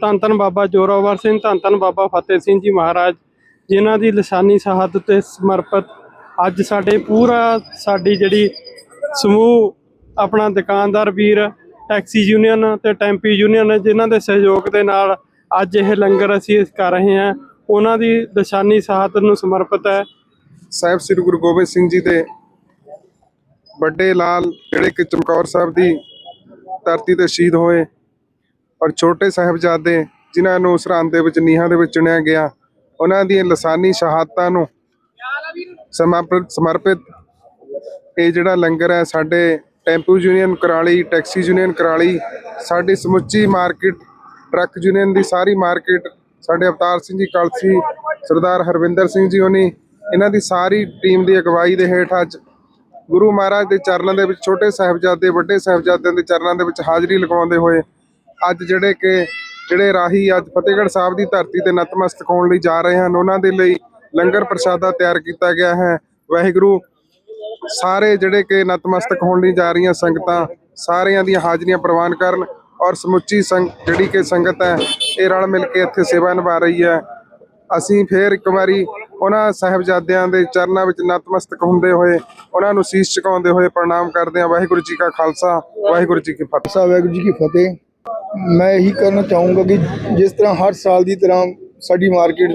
ਧੰਨ ਧੰਨ ਬਾਬਾ ਜੋਰਾਵਰ ਸਿੰਘ, ਧੰਨ ਧੰਨ ਬਾਬਾ ਫਤਿਹ ਸਿੰਘ ਜੀ ਮਹਾਰਾਜ, ਜਿਨ੍ਹਾਂ ਦੀ ਲਸਾਨੀ ਸ਼ਹਾਦਤ ਤੇ ਸਮਰਪਿਤ ਅੱਜ ਸਾਡੇ ਪੂਰਾ ਸਾਡੀ ਜਿਹੜੀ ਸਮੂਹ, ਆਪਣਾ ਦੁਕਾਨਦਾਰ ਵੀਰ, ਟੈਕਸੀ ਯੂਨੀਅਨ ਤੇ ਟੈਂਪੀ ਯੂਨੀਅਨ ਜਿਨ੍ਹਾਂ ਦੇ ਸਹਿਯੋਗ ਦੇ ਨਾਲ ਅੱਜ ਇਹ ਲੰਗਰ ਅਸੀਂ ਕਰ ਰਹੇ ਹਾਂ। ਉਹਨਾਂ ਦੀ ਲਸਾਨੀ ਸ਼ਹਾਦਤ ਨੂੰ ਸਮਰਪਿਤ ਹੈ। ਸਾਹਿਬ ਸ੍ਰੀ ਗੁਰੂ ਗੋਬਿੰਦ ਸਿੰਘ ਜੀ ਦੇ ਵੱਡੇ ਲਾਲ, ਜਿਹੜੇ ਕਿ ਚਮਕੌਰ ਸਾਹਿਬ ਦੀ ਧਰਤੀ ਤੇ ਸ਼ਹੀਦ ਹੋਏ ਔਰ ਛੋਟੇ ਸਾਹਿਬਜ਼ਾਦੇ ਜਿਨ੍ਹਾਂ ਨੂੰ ਸਰਹੰਦ ਦੇ ਵਿੱਚ ਨੀਹਾਂ ਦੇ ਵਿੱਚ ਚੁਣਿਆ ਗਿਆ, ਉਹਨਾਂ ਦੀਆਂ ਲਸਾਨੀ ਸ਼ਹਾਦਤਾਂ ਨੂੰ ਸਮਰਪਿਤ ਸਮਰਪਿਤ ਇਹ ਜਿਹੜਾ ਲੰਗਰ ਹੈ ਸਾਡੇ tempo union Kurali, taxi union Kurali, ਸਾਡੀ ਸਮੁੱਚੀ ਮਾਰਕੀਟ, ਟਰੱਕ ਯੂਨੀਅਨ ਦੀ ਸਾਰੀ ਮਾਰਕੀਟ, ਸਾਡੇ ਅਵਤਾਰ ਸਿੰਘ ਜੀ, ਕਲਸੀ, ਸਰਦਾਰ ਹਰਵਿੰਦਰ ਸਿੰਘ ਜੀ ਹੋਣੀ, ਇਹਨਾਂ ਦੀ ਸਾਰੀ ਟੀਮ ਦੀ ਅਗਵਾਈ ਦੇ ਹੇਠ ਅੱਜ ਗੁਰੂ ਮਹਾਰਾਜ ਦੇ ਚਰਨਾਂ ਦੇ ਵਿੱਚ, ਛੋਟੇ ਸਾਹਿਬਜ਼ਾਦੇ, ਵੱਡੇ ਸਾਹਿਬਜ਼ਾਦਿਆਂ ਦੇ ਚਰਨਾਂ ਦੇ ਵਿੱਚ ਹਾਜ਼ਰੀ ਲਗਾਉਂਦੇ ਹੋਏ ਅੱਜ ਜਿਹੜੇ ਕਿ ਜਿਹੜੇ ਰਾਹੀ ਅੱਜ ਫਤਿਹਗੜ੍ਹ ਸਾਹਿਬ ਦੀ ਧਰਤੀ ਤੇ ਨਤਮਸਤਕ ਹੋਣ ਲਈ ਜਾ ਰਹੇ ਹਨ, ਉਹਨਾਂ ਦੇ ਲਈ ਲੰਗਰ ਪ੍ਰਸ਼ਾਦਾ ਤਿਆਰ ਕੀਤਾ ਗਿਆ ਹੈ। ਵਾਹਿਗੁਰੂ, ਸਾਰੇ ਜਿਹੜੇ ਕਿ ਨਤਮਸਤਕ ਹੋਣ ਲਈ ਜਾ ਰਹੀਆਂ ਸੰਗਤਾਂ, ਸਾਰਿਆਂ ਦੀਆਂ ਹਾਜ਼ਰੀਆਂ ਪ੍ਰਵਾਨ ਕਰਨ ਔਰ ਸਮੁੱਚੀ ਸੰਗ, ਜਿਹੜੀ ਕਿ ਸੰਗਤ ਹੈ, ਇਹ ਰਲ ਮਿਲ ਕੇ ਇੱਥੇ ਸੇਵਾ ਨਿਭਾ ਰਹੀ ਹੈ। ਅਸੀਂ ਫੇਰ ਇੱਕ ਵਾਰੀ ਉਹਨਾਂ ਸਾਹਿਬਜ਼ਾਦਿਆਂ ਦੇ ਚਰਨਾਂ ਵਿੱਚ ਨਤਮਸਤਕ ਹੁੰਦੇ ਹੋਏ, ਉਹਨਾਂ ਨੂੰ ਸੀਸ ਝੁਕਾਉਂਦੇ ਹੋਏ ਪ੍ਰਣਾਮ ਕਰਦੇ ਹਾਂ। ਵਾਹਿਗੁਰੂ ਜੀ ਕਾ ਖਾਲਸਾ, ਵਾਹਿਗੁਰੂ ਜੀ ਕੀ ਫਤਿਹ। ਵਾਹਿਗੁਰੂ ਜੀ ਕੀ ਫਤਿਹ। ਮੈਂ ਇਹੀ ਕਹਿਣਾ ਚਾਹੂੰਗਾ ਕਿ ਜਿਸ ਤਰ੍ਹਾਂ ਹਰ ਸਾਲ ਦੀ ਤਰ੍ਹਾਂ ਸਾਡੀ ਮਾਰਕੀਟ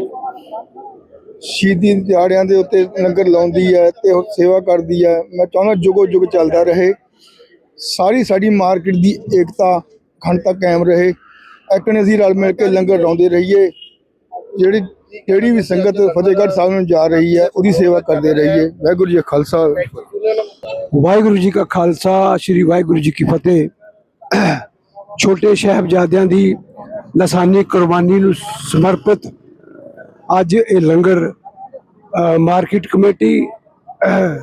ਸ਼ਹੀਦੀ ਦਿਹਾੜਿਆਂ ਦੇ ਉੱਤੇ ਲੰਗਰ ਲਾਉਂਦੀ ਹੈ ਤੇ ਉਹ ਸੇਵਾ ਕਰਦੀ ਹੈ, ਮੈਂ ਚਾਹੁੰਦਾ ਜੁਗੋ ਜੁਗ ਚੱਲਦਾ ਰਹੇ। ਸਾਰੀ ਸਾਡੀ ਮਾਰਕੀਟ ਦੀ ਏਕਤਾ ਅਖੰਡਤਾ ਕਾਇਮ ਰਹੇ। ਐਕਣੇ ਅਸੀਂ ਰਲ ਮਿਲ ਕੇ ਲੰਗਰ ਲਾਉਂਦੇ ਰਹੀਏ, ਜਿਹੜੀ ਜਿਹੜੀ ਵੀ ਸੰਗਤ ਫਤਿਹਗੜ੍ਹ ਸਾਹਿਬ ਨੂੰ ਜਾ ਰਹੀ ਹੈ, ਉਹਦੀ ਸੇਵਾ ਕਰਦੇ ਰਹੀਏ। ਵਾਹਿਗੁਰੂ ਜੀ ਕਾ ਖਾਲਸਾ। ਵਾਹਿਗੁਰੂ ਜੀ ਕਾ ਖਾਲਸਾ, ਸ੍ਰੀ ਵਾਹਿਗੁਰੂ ਜੀ ਕੀ ਫਤਿਹ। ਛੋਟੇ ਸਾਹਿਬਜ਼ਾਦਿਆਂ ਦੀ ਲਸਾਨੀ ਕੁਰਬਾਨੀ ਨੂੰ ਸਮਰਪਿਤ ਅੱਜ ਇਹ ਲੰਗਰ ਮਾਰਕੀਟ ਕਮੇਟੀ ਅ,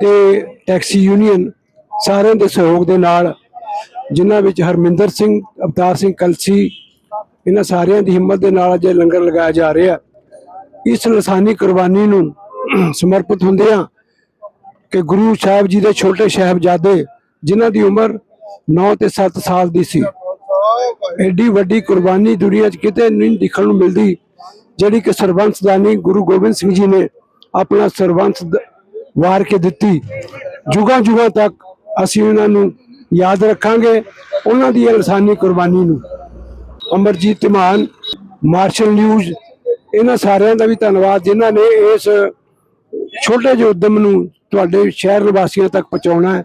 ਤੇ ਟੈਕਸੀ ਯੂਨੀਅਨ ਸਾਰਿਆਂ ਦੇ ਸਹਿਯੋਗ ਦੇ ਨਾਲ ਜਿਨ੍ਹਾਂ ਵਿੱਚ ਹਰਮਿੰਦਰ ਸਿੰਘ ਅਵਤਾਰ ਸਿੰਘ ਕਲਸੀ ਇਹਨਾਂ ਸਾਰਿਆਂ ਦੀ ਹਿੰਮਤ ਦੇ ਨਾਲ ਅੱਜ ਇਹ ਲੰਗਰ ਲਗਾਇਆ ਜਾ ਰਿਹਾ। ਇਸ ਲਸਾਨੀ ਕੁਰਬਾਨੀ ਨੂੰ ਸਮਰਪਿਤ ਹੁੰਦਿਆਂ ਕਿ ਗੁਰੂ ਸਾਹਿਬ ਜੀ ਦੇ ਛੋਟੇ ਸਾਹਿਬਜ਼ਾਦੇ ਜਿਨ੍ਹਾਂ ਦੀ ਉਮਰ 9 ਤੇ 7 ਸਾਲ ਦੀ ਸੀ। ਐਡੀ ਵੱਡੀ ਕੁਰਬਾਨੀ ਦੁਨੀਆ 'ਚ ਕਿਤੇ ਨਹੀਂ ਦਿਖਣ ਨੂੰ ਮਿਲਦੀ, ਜਿਹੜੀ ਕਿ ਸਰਬੰਸਦਾਨੀ ਗੁਰੂ ਗੋਬਿੰਦ ਸਿੰਘ ਜੀ ਨੇ ਆਪਣਾ ਸਰਬੰਸ ਵਾਰ ਕੇ ਦਿੱਤੀ। ਜੁਗਾਂ ਜੁਗਾਂ ਤੱਕ ਅਸੀਂ ਉਹਨਾਂ ਨੂੰ ਯਾਦ ਰੱਖਾਂਗੇ, ਉਹਨਾਂ ਦੀ ਇਹ ਇਨਸਾਨੀ ਕੁਰਬਾਨੀ ਨੂੰ। ਅਮਰਜੀਤ ਤਿਮਾਨ ਮਾਰਸ਼ਲ ਨਿਊਜ਼, ਇਹਨਾਂ ਸਾਰਿਆਂ ਦਾ ਵੀ ਧੰਨਵਾਦ, ਜਿਨ੍ਹਾਂ ਨੇ ਇਸ ਛੋਟੇ ਜਿਹੇ ਉਦਮ ਨੂੰ ਤੁਹਾਡੇ ਸ਼ਹਿਰ ਨਿਵਾਸੀਆਂ ਤੱਕ ਪਹੁੰਚਾਉਣਾ ਹੈ।